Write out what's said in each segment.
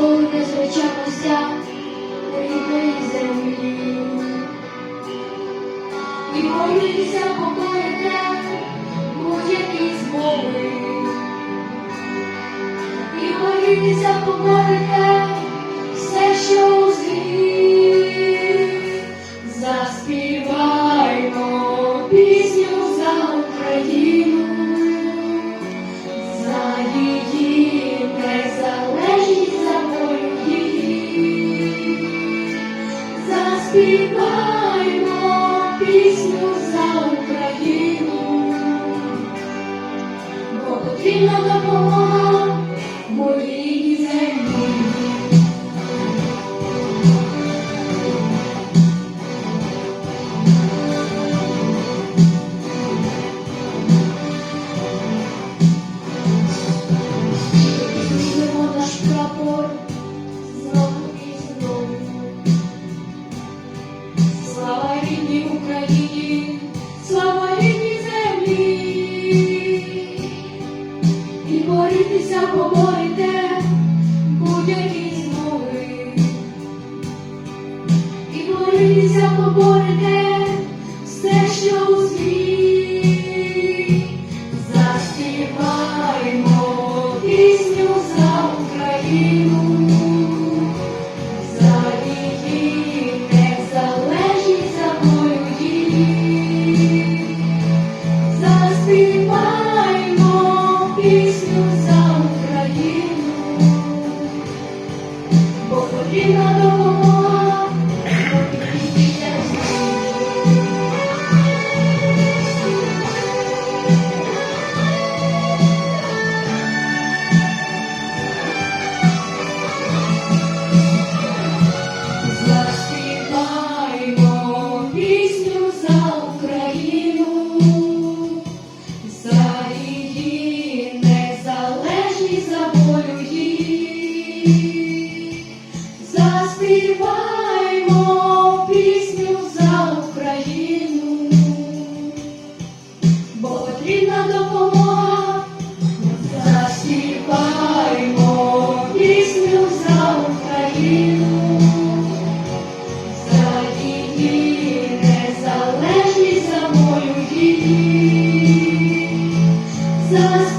коли не зречемося рідної землі. І молися покорите будь-які змови. І молися покорите. Україну, бо потрібна допомога моїй землі. Світися поборете будь-які змови і боритися поборите.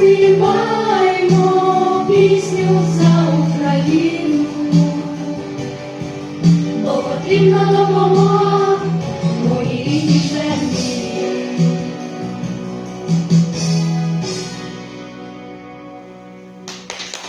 Співаємо пісню за Україну, бо потрібна допомога.